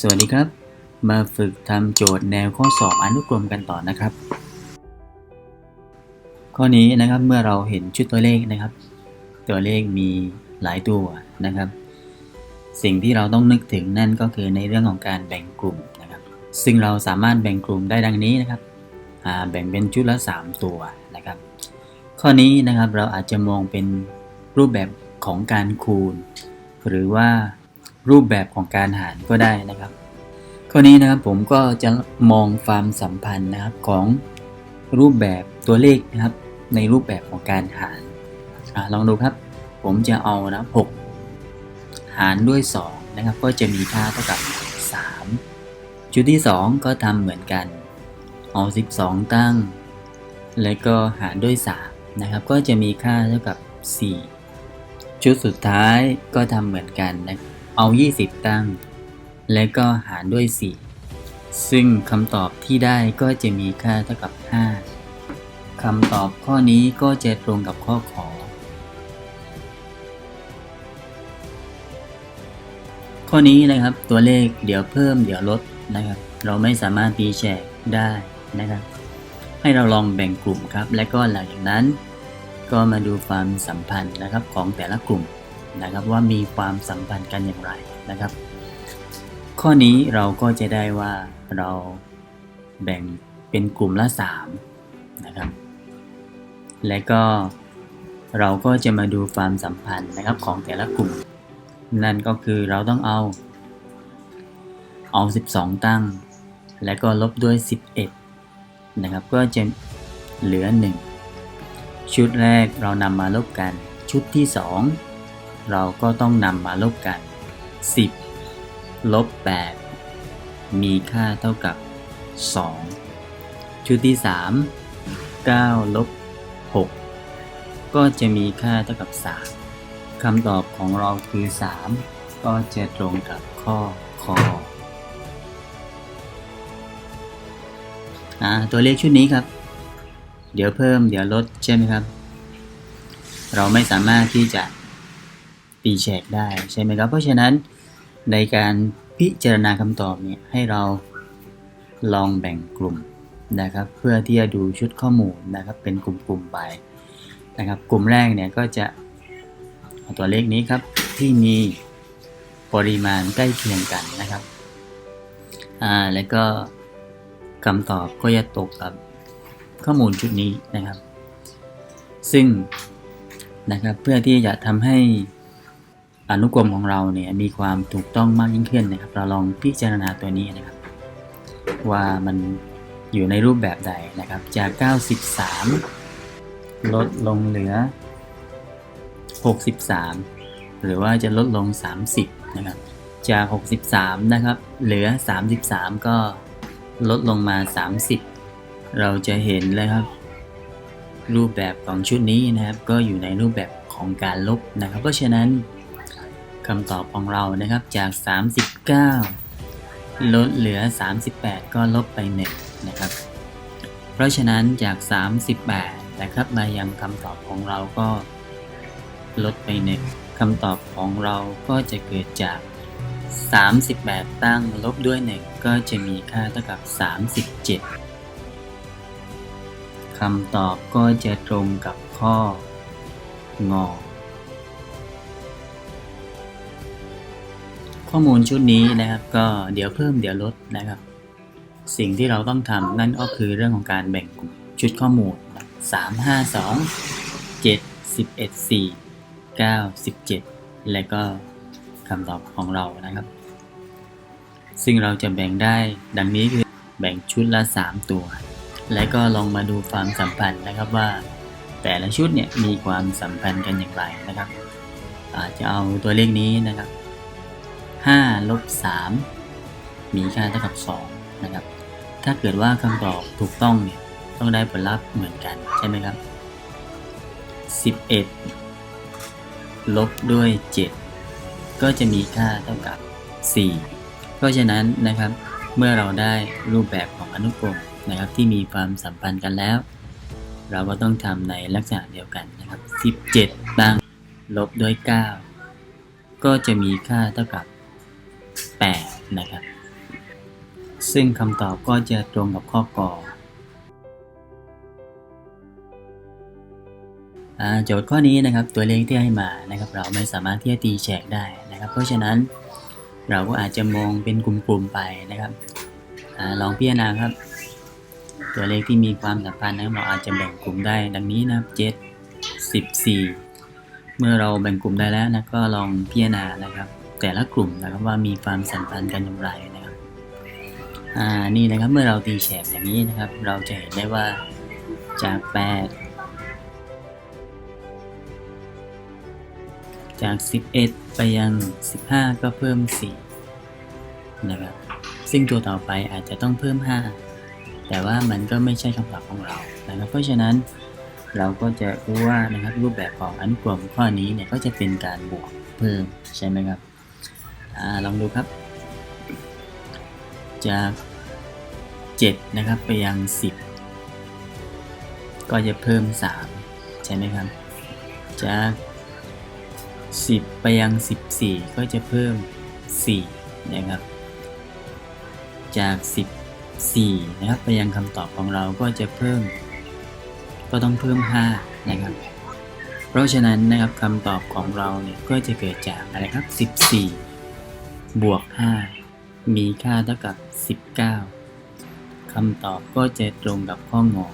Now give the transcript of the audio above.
สวัสดีครับ มาฝึกทำโจทย์แนวข้อสอบอนุกรมกันต่อนะครับ ข้อนี้นะครับเมื่อเราเห็นชุดตัวเลขนะครับ ตัวเลขมีหลายตัวนะครับ สิ่งที่เราต้องนึกถึงนั่นก็คือในเรื่องของการแบ่งกลุ่มนะครับ ซึ่งเราสามารถแบ่งกลุ่มได้ดังนี้นะครับแบ่งเป็นชุดละ 3 ตัวนะครับ ข้อนี้นะครับเราอาจจะมองเป็นรูปแบบของการคูณ หรือว่า รูปแบบของการหารก็ได้นะครับ ข้อนี้นะครับผมก็จะมองความสัมพันธ์นะครับของรูปแบบตัวเลขนะครับ ในรูปแบบของการหารอลองดูครับ ผมจะเอานะ6หารด้วย 2 นะครับ ก็จะมีค่าเท่ากับ3ชุดที่ 2 ก็ทำเหมือนกัน เอา 12 ตั้ง แล้วก็หารด้วย 3 นะครับ ก็จะมีค่าเท่ากับ 4 ชุดสุดท้ายก็ทำเหมือนกันนะครับ เอา 20 ตั้ง แล้วก็หารด้วย 4 ซึ่งคำตอบที่ได้ก็จะมีค่าเท่ากับ 5คำตอบข้อนี้ก็จะตรงกับข้อขอ ข้อนี้นะครับตัวเลขเดี๋ยวเพิ่มเดี๋ยวลดนะครับ เราไม่สามารถตีแชร์ได้นะครับ ให้เราลองแบ่งกลุ่มครับ และก็หลังจากนั้น ก็มาดูความสัมพันธ์นะครับของแต่ละกลุ่ม นะครับว่ามีความสัมพันธ์กันอย่างไรนะครับ ข้อนี้เราก็จะได้ว่าเราแบ่งเป็นกลุ่มละ3นะครับ และก็เราก็จะมาดูความสัมพันธ์นะครับของแต่ละกลุ่ม นั่นก็คือเราต้องเอา เอา 12 ตั้ง และก็ลบด้วย 11 นะครับ ก็จะเหลือ 1 ชุดแรกเรานำมาลบกัน ชุดที่ 2 เราก็ต้องนำมาลบกัน 10 ลบ 8 มีค่าเท่ากับ 2 ชุดที่ 3 9 ลบ 6 ก็จะมีค่าเท่ากับ 3 คำตอบของเราคือ 3 ก็จะตรงกับข้อคออตัวเลขชุดนี้ครับ เดี๋ยวเพิ่มเดี๋ยวลดใช่ไหมครับ เราไม่สามารถที่จะ ตีแฉกได้ใช่ไหมครับ เพราะฉะนั้นในการพิจารณาคำตอบเนี่ยให้เราลองแบ่งกลุ่มนะครับ เพื่อที่จะดูชุดข้อมูลนะครับเป็นกลุ่มๆไปนะครับ กลุ่มแรกเนี่ยก็จะเอาตัวเลขนี้ครับที่มีปริมาณใกล้เคียงกันนะครับอ่าแล้วก็คำตอบก็จะตกกับข้อมูลชุดนี้นะครับ ซึ่งนะครับเพื่อที่จะทำให้ อนุกรมของเราเนี่ยมีความถูกต้องมากยิ่งขึ้นนะครับ เราลองพิจารณาตัวนี้นะครับ ว่ามันอยู่ในรูปแบบใดนะครับ จาก 93 ลดลงเหลือ 63 หรือว่าจะลดลง 30 นะครับ จาก 63 นะครับ เหลือ 33 ก็ลดลงมา 30 เราจะเห็นเลยครับ รูปแบบของชุดนี้นะครับ ก็อยู่ในรูปแบบของการลบนะครับ เพราะฉะนั้น คำตอบของเรานะครับจาก 39 ลดเหลือ 38 ก็ลบไป1นะครับ เพราะฉะนั้นจาก 38 นะครับมายังคำตอบของเราก็ลดไป1คำตอบของเราก็จะเกิดจาก 38 ตั้งลบด้วย 1 ก็จะมีค่าเท่ากับ 37คำตอบก็จะตรงกับข้องอ ข้อมูลชุดนี้นะครับก็เดี๋ยวเพิ่มเดี๋ยวลดนะครับ สิ่งที่เราต้องทำนั่นก็คือเรื่องของการแบ่งกลุ่มชุดข้อมูล 3 5 2 7 11 4 9 17 และก็คำตอบของเรานะครับ ซึ่งเราจะแบ่งได้ดังนี้คือแบ่งชุดละ 3 ตัว และก็ลองมาดูความสัมพันธ์นะครับว่า แต่ละชุดเนี่ยมีความสัมพันธ์กันอย่างไรนะครับ อาจจะเอาตัวเลขนี้นะครับ 5ลบ3มีค่าเท่ากับ 2 นะครับ ถ้าเกิดว่าคำตอบถูกต้องเนี่ยต้องได้ผลลัพธ์เหมือนกันใช่ไหมครับ 11 ลบด้วย 7 ก็จะมีค่าเท่ากับ 4 เพราะฉะนั้นนะครับเมื่อเราได้รูปแบบของอนุกรมนะครับที่มีความสัมพันธ์กันแล้ว เราก็ต้องทำในลักษณะเดียวกันนะครับ 17 ตั้งลบด้วย 9 ก็จะมีค่าเท่ากับ นะครับ ซึ่งคำตอบก็จะตรงกับข้อกออ่าโจทย์ข้อนี้นะครับตัวเลขที่ให้มานะครับ เราไม่สามารถที่จะตีแฉกได้นะครับ เพราะฉะนั้นเราก็อาจจะมองเป็นกลุ่มๆไปนะครับอลองพิจารณาครับ ตัวเลขที่มีความสัมพันธ์นะครับเราอาจจะแบ่งกลุ่มได้ดังนี้นะครับเจ็ดสิบสี่เมื่อเราแบ่งกลุ่มได้แล้วนะก็ลองพิจารณานะครับ แต่ละกลุ่มนะครับว่ามีความสัมพันธ์กันอย่างไรนะครับอ่านี่นะครับเมื่อเราตีแฉกอย่างนี้นะครับ เราจะเห็นได้ว่าจากแปดจาก 11 ไปยัง 15 ก็เพิ่ม 4 นะครับ ซึ่งตัวต่อไปอาจจะต้องเพิ่ม 5 แต่ว่ามันก็ไม่ใช่คำตอบของเรานะครับเพราะฉะนั้นเราก็จะรู้ว่านะครับรูปแบบของอนุกรมข้อนี้เนี่ยก็จะเป็นการบวกเพิ่มใช่ไหมครับ อาลองดูครับ จาก 7 นะครับไปยัง 10 ก็จะเพิ่ม 3 ใช่ไหมครับ จาก 10 ไปยัง 14 ก็จะเพิ่ม 4 นะครับ จาก 14 นะครับไปยังคำตอบของเราก็จะเพิ่ม ก็ต้องเพิ่ม 5 นะครับเพราะฉะนั้นนะครับคำตอบของเราเนี่ยก็จะเกิดจากอะไรครับ 14 บวก 5 มีค่าเท่ากับ 19 คำตอบก็จะตรงกับข้องอ